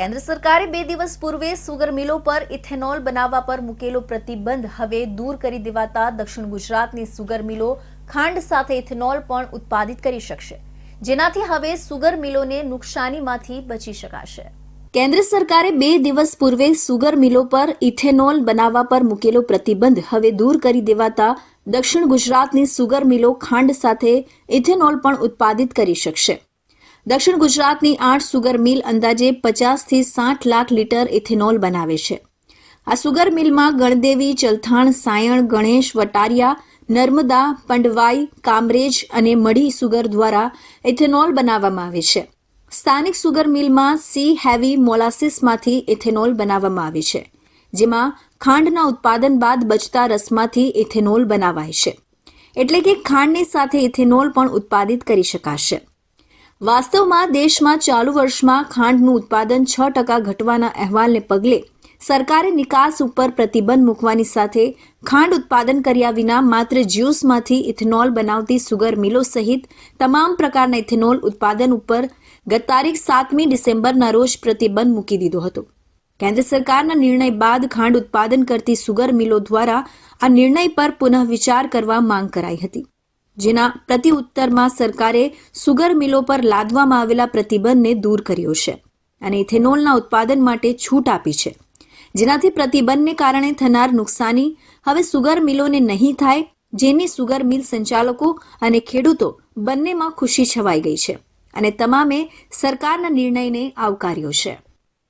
કેન્દ્ર સરકારે બે દિવસ પૂર્વે સુગર મિલો પર ઇથેનોલ બનાવવા પર મૂકેલો પ્રતિબંધ હવે દૂર કરી દેવાતા દક્ષિણ ગુજરાતની સુગર મિલો ખાંડ સાથે ઇથેનોલ પણ ઉત્પાદિત કરી શકશે, જેનાથી હવે સુગર મિલોને નુકસાનીમાંથી બચી શકાશે. કેન્દ્ર સરકારે બે દિવસ પૂર્વે સુગર મિલો પર ઇથેનોલ બનાવવા પર મૂકેલો પ્રતિબંધ હવે દૂર કરી દેવાતા દક્ષિણ ગુજરાતની સુગર મિલો ખાંડ સાથે ઇથેનોલ પણ ઉત્પાદિત કરી શકશે. દક્ષિણ ગુજરાતની આઠ સુગર મિલ અંદાજે પચાસથી સાઠ લાખ લીટર ઇથેનોલ બનાવે છે. આ સુગર મિલમાં ગણદેવી, ચલથાણ, સાયણ, ગણેશ, વટારિયા, નર્મદા, પંડવાઈ, કામરેજ અને મઢી સુગર દ્વારા ઇથેનોલ બનાવવામાં આવે છે. સ્થાનિક સુગર મિલમાં સી હેવી મોલાસિસમાંથી ઇથેનોલ બનાવવામાં આવે છે, જેમાં ખાંડના ઉત્પાદન બાદ બચતા રસમાંથી ઇથેનોલ બનાવાય છે. એટલે કે ખાંડની સાથે ઇથેનોલ પણ ઉત્પાદિત કરી શકાશે. વાસ્તવમાં દેશમાં ચાલુ વર્ષમાં ખાંડનું ઉત્પાદન છ ટકા ઘટવાના અહેવાલને પગલે સરકારે નિકાસ ઉપર પ્રતિબંધ મૂકવાની સાથે ખાંડ ઉત્પાદન કર્યા વિના માત્ર જ્યુસમાંથી ઇથેનોલ બનાવતી સુગર મિલો સહિત તમામ પ્રકારના ઇથેનોલ ઉત્પાદન ઉપર ગત તારીખ સાતમી ડિસેમ્બરના રોજ પ્રતિબંધ મૂકી દીધો હતો. કેન્દ્ર સરકારના નિર્ણય બાદ ખાંડ ઉત્પાદન કરતી સુગર મિલો દ્વારા આ નિર્ણય પર પુનઃ વિચાર કરવા માંગ કરાઈ હતી. જેના પ્રતિ ઉત્તરમાં સરકારે સુગર મિલો પર લાદવામાં આવેલા પ્રતિબંધને દૂર કર્યો છે અને ઇથેનોલના ઉત્પાદન માટે છૂટ આપી છે. જેનાથી પ્રતિબંધને કારણે થનાર નુકસાની હવે સુગર મિલોને નહીં થાય, જેની સુગર મિલ સંચાલકો અને ખેડૂતો બંનેમાં ખુશી છવાઈ ગઈ છે અને તમામે સરકારના નિર્ણયને આવકાર્યો છે.